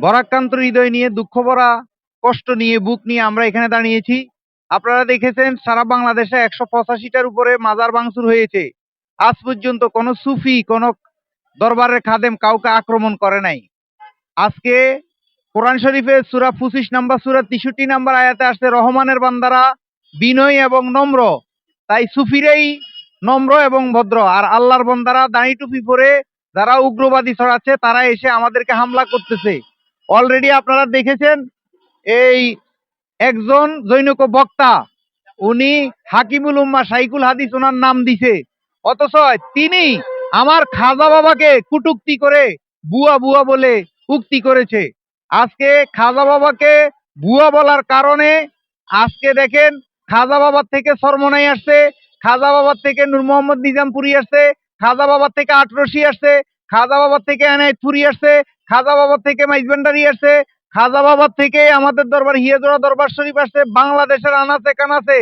ভরাক্রান্ত হৃদয় নিয়ে, দুঃখ ভরা, কষ্ট নিয়ে, বুক নিয়ে আমরা এখানে দাঁড়িয়েছি। আপনারা দেখেছেন, সারা বাংলাদেশে একশো পঁচাশিটার উপরে মাজার ভাঙচুর হয়েছে। আজ পর্যন্ত কোনো সুফি, কোনো দরবারের খাদেম কাউকে আক্রমণ করে নাই। আজকে কোরআন শরীফের সুরা পঁচিশ নাম্বার, সুরা তেষট্টি নাম্বার আয়াতে আসছে, রহমানের বান্দারা বিনয় এবং নম্র। তাই সুফিরাই নম্র এবং ভদ্র। আর আল্লাহর বন্দারা দাঁড়ি টুপি পরে যারা উগ্রবাদী ছড়াচ্ছে, তারা এসে আমাদেরকে হামলা করতেছে। অলরেডি আপনারা দেখেছেন এই একজন জৈনক বক্তা, উনি হাকিমুল উম্মা সাইকুল হাদিস ওনার নাম দিছে। অথচ তিনি আমার খাজা বাবাকে কুটুক্তি করে বুয়া বুয়া বলে উক্তি করেছে। আজকে খাজা বাবাকে বুয়া বলার কারণে আজকে দেখেন খাজা বাবার থেকে সরমনাই আসছে, খাজা বাবার থেকে নূর মোহাম্মদ নিজামপুরি আসছে, খাজা বাবার থেকে আটরশি আসছে খাজা বাবার থেকে এনায়তপুরি আসছে, খাজা বাবার থেকে মাইজবান্ডারি আসছে, খাজা বাবার থেকে আমাদের দরবার হিয়াজোড়া দরবার শরীফ আসছে, বাংলাদেশের আনাচে কানাচে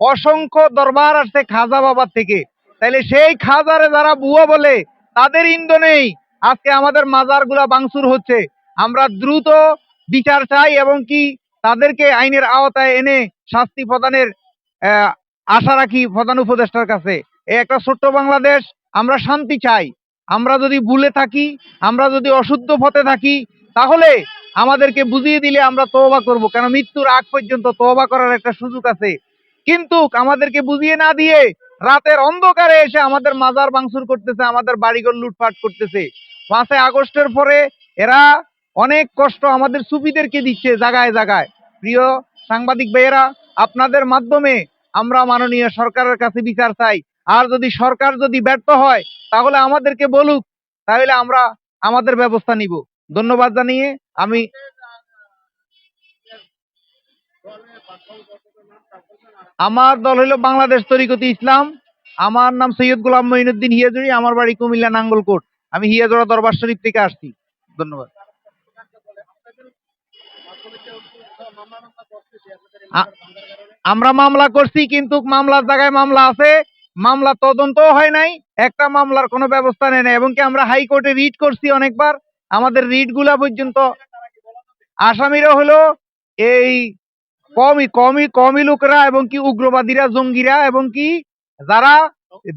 অসংখ্য দরবার আসছে খাজা বাবার থেকে। তাইলে সেই খাজারে যারা বুয়া বলে, তাদের ইন্ধনেই আজকে আমাদের মাজারগুলা বাংসুর হচ্ছে। আমরা দ্রুত বিচার চাই এবং কি তাদেরকে আইনের আওতায় এনে শাস্তি প্রদানের আশা রাখি প্রধান উপদেষ্টার কাছে। এ একটা ছোট্ট বাংলাদেশ, আমরা শান্তি চাই। আমরা যদি ভুলে থাকি, আমরা যদি অশুদ্ধ পথে থাকি, তাহলে আমাদেরকে বুঝিয়ে দিলে আমরা তওবা করব। কেন মৃত্যুর আগ পর্যন্ত তওবা করার একটা সুযোগ আছে। কিন্তু আমাদেরকে বুঝিয়ে না দিয়ে রাতের অন্ধকারে এসে আমাদের মাজার ভাঙচুর করতেছে, আমাদের বাড়িঘর লুটপাট করতেছে। পাঁচই আগস্টের পরে এরা অনেক কষ্ট আমাদের সুফিদেরকে দিচ্ছে জায়গায় জায়গায়। প্রিয় সাংবাদিক ভাইয়েরা, আপনাদের মাধ্যমে আমরা মাননীয় সরকারের কাছে বিচার চাই। আর যদি সরকার যদি ব্যর্থ হয়, তাহলে আমাদেরকে বলুক, তাহলে আমরা আমাদের ব্যবস্থা নিব। ধন্যবাদ জানিয়ে আমি আমার দল হলো বাংলাদেশ তরিকতি ইসলাম। আমার নাম সৈয়দ গোলাম মঈনুদ্দিন হিয়াজুরি, আমার বাড়ি কুমিল্লা নাঙ্গলকোট। আমি হিয়াজোড়া দরবার শরীফ থেকে আসছি। ধন্যবাদ। আমরা মামলা করছি, কিন্তু মামলার জায়গায় মামলা আছে। মামলা তদন্ত হয় নাই, একটা মামলার কোনো ব্যবস্থা নেই নাই এবং কি আমরা হাইকোর্টে রিট করছি অনেকবার, আমাদের রিটগুলা পর্যন্ত আসামিরা হলো এই কমই কমই কমই লোকেরা এবং কি উগ্রবাদীরা, জঙ্গিরা এবং কি যারা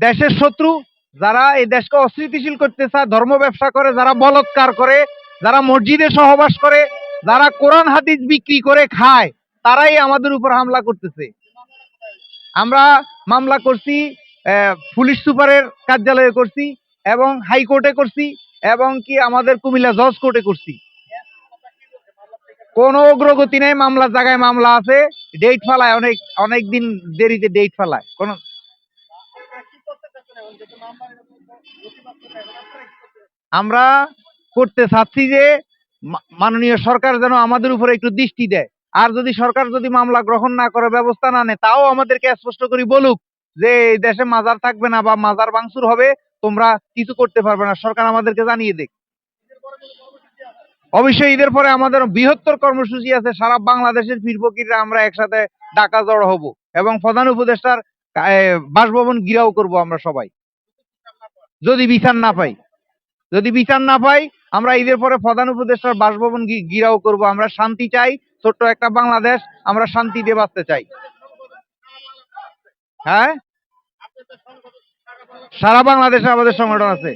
দেশের শত্রু, যারা এই দেশকে অস্থিতিশীল করতে চায়, ধর্ম ব্যবসা করে, যারা বলৎকার করে, যারা মসজিদে সহবাস করে, যারা কোরআন, হাদিস বিক্রি করে খায়, তারাই আমাদের উপর হামলা করতেছে। আমরা মামলা করছি পুলিশ সুপারের কার্যালয়ে করছি এবং হাইকোর্টে করছি এবং কি আমাদের কুমিল্লা জজ কোর্টে করছি। কোনো অগ্রগতি নেই, মামলার জায়গায় মামলা আছে ডেট ফালায়, অনেক অনেক দিন দেরিতে ডেট ফালায়। কোনো আমরা করতে চাচ্ছি যে মাননীয় সরকার যেন আমাদের উপরে একটু দৃষ্টি দেয়। আর যদি সরকার যদি মামলা গ্রহণ না করে ব্যবস্থা না নেয়, তাও আমাদেরকে স্পষ্ট করে বলুক। যে এই দেশে মাজার থাকবে না বা মাজার ভাঙচুর হবে, তোমরা কিছু করতে পারবে না। সরকার আমাদেরকে জানিয়ে দেখ অবশ্যই ঈদের পরে আমাদের বৃহত্তর কর্মসূচি আছে, সারা বাংলাদেশের পীর ফকিররা আমরা একসাথে ডাকা জড়ো হব এবং প্রধান উপদেষ্টার বাসভবন গিরাও করব আমরা সবাই। যদি বিচার না পাই, যদি বিচার না পাই, আমরা ঈদের পরে প্রধান উপদেষ্টার বাসভবন ঘিরাও করব। আমরা শান্তি চাই, ছোট্ট একটা বাংলাদেশ, আমরা শান্তি দিয়ে বাঁচতে চাই। হ্যাঁ? সারা বাংলাদেশে আমাদের সংগঠন আছে।